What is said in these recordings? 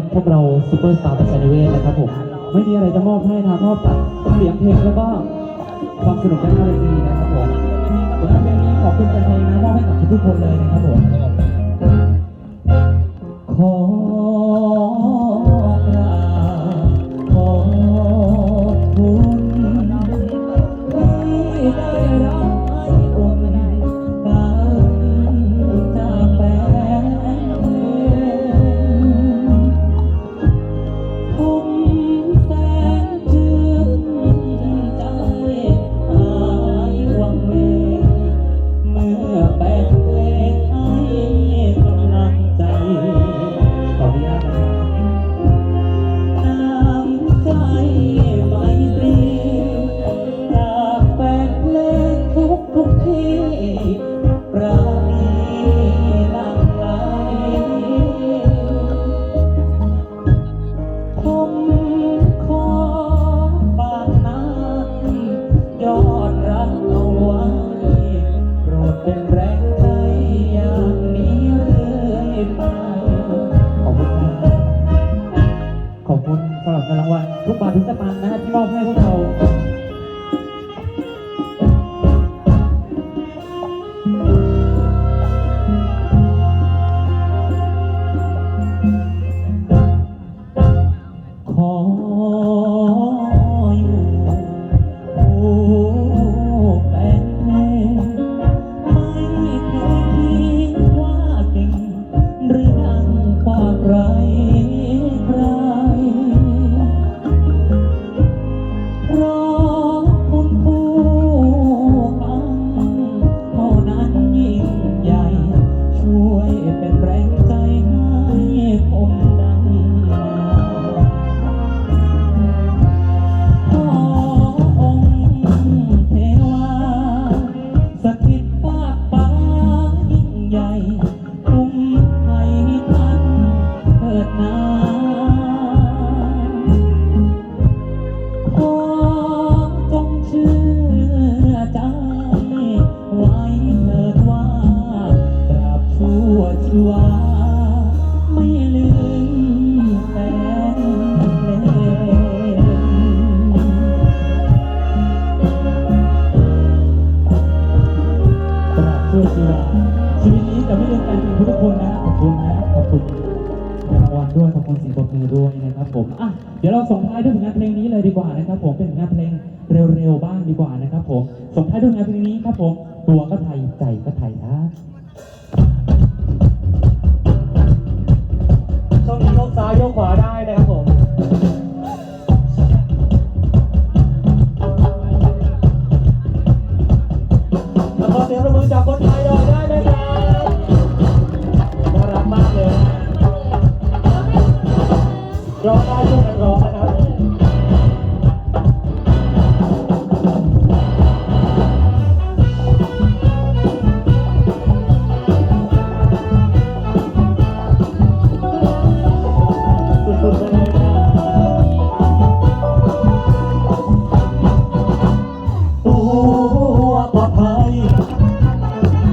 วันะครับพวกเราซูเปอร์สตาร์ประชานิเวศนะครับผมไม่มีอะไรจะมอบให้นะมอบนอกจากเสียงเพลงแล้วก็ความสนุกด้านหน้าเวทีนะครับผมผลงานเพลงนี้ขอบคุณแฟนเพลงนะมอบให้กับทุกคนเลยนะครับผม เถิ เราส่งท้ายด้วยผลงานเพลงนี้เลยดีกว่านะครับผมเป็นผลงานเพลงเร็วๆบ้างดีกว่านะครับผมส่งท้ายด้วยผลงานเพลงนี้ครับผมตัวก็ไทยใจก็ไทยนะช่วงนี้โยกซ้ายโยกขวาได้นะครับผมแล้วก็เสียงประมือจากคน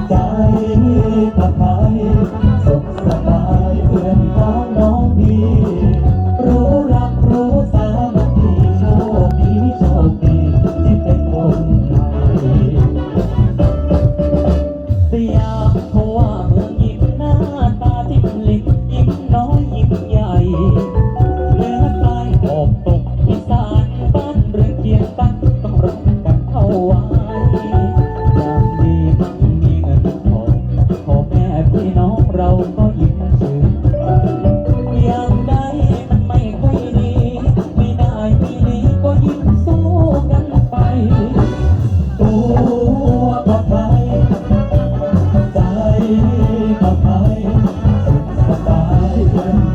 ใจปลอดภัยสุขสบายเพื่อนพ้องน้องพี่ รู้รักรู้สามัคคีโชคดีโชคดีที่เป็นคนไทยสยามเขาว่า เราก็ยิ้มชื่นยามใดมันไม่ค่อยดี ไม่ได้มีดีก็ยิ้มสู้กันไป ตัวก็ไปใจปลอดภัยสุขสบาย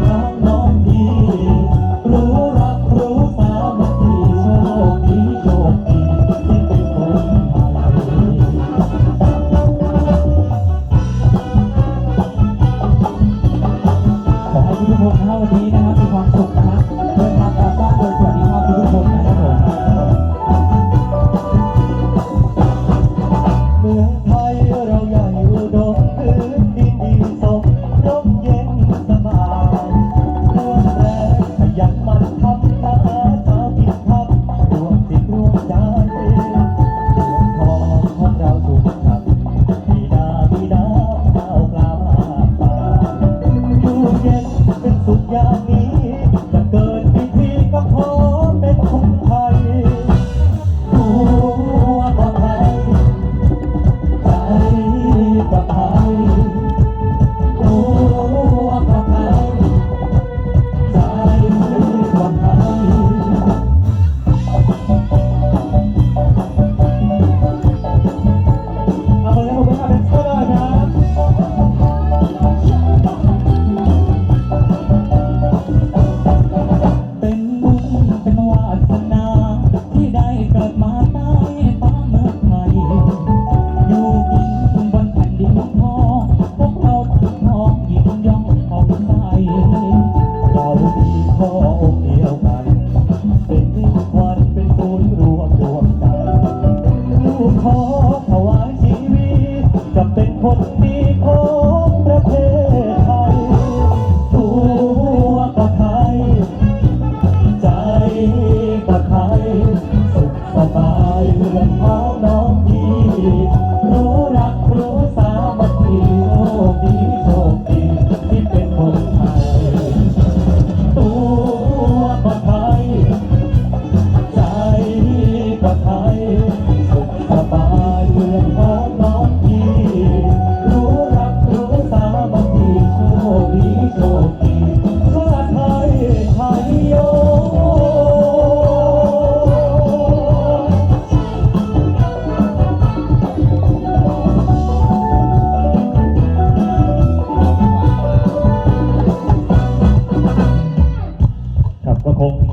จะเป็นคนดีของประเทศ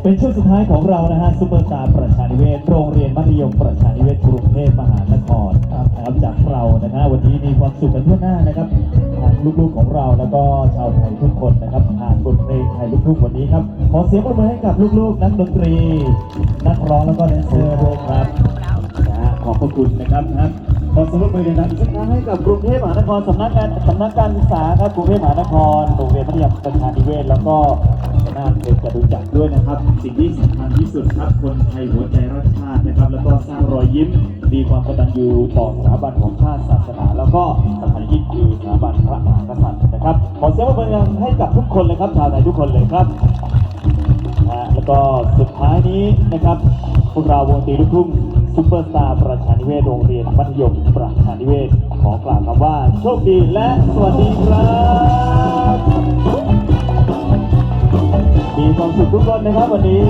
เป็นช่วงสุดท้ายของเรานะฮะซุปเปอร์สตาร์ประชานิเวศโรงเรียนมัธยมประชานิเวศกรุงเทพมหานครนะครับจากเรานะฮะวันนี้มีความสุขกันทั่วหน้านะครับทางลูกๆของเราแล้วก็ชาวไทยทุกคนนะครับผ่านบทเพลงไทยลูกทุ่งวันนี้ครับขอเสียงปรบมือให้กับลูกๆ นักดนตรี นักร้องแล้วก็แดนเซอร์ด้วยครับนะฮะขอบพระคุณนะครับนะครับขอเสียงปรบมือดังอีกสักครั้งให้กับกรุงเทพมหานครสำนักงานสำนักการศึกษาครับกรุงเทพมหานครโรงเรียนมัธยมประชานิเวศแล้วก็ น่าเป็นจะรู้จักด้วยนะครับ สิ่งที่สำคัญที่สุดครับ คนไทยหัวใจรักชาตินะครับ แล้วก็สร้างรอยยิ้ม มีความกตัญญูต่อสถาบันของชาติศาสนา แล้วก็สำคัญยิ่งคือสถาบันพระมหากษัตริย์นะครับ ขอเสียงปรบมือให้กับทุกคนเลยครับ ชาวไทยทุกคนเลยครับนะแล้วก็สุดท้ายนี้นะครับ พวกเราวงตรีลูกทุ่งซุปเปอร์สตาร์ประชานิเวศโรงเรียนมัธยมประชานิเวศขอกล่าวคำว่า โชคดีและสวัสดีครับ มีความสุขทุกคนนะครับวันนี้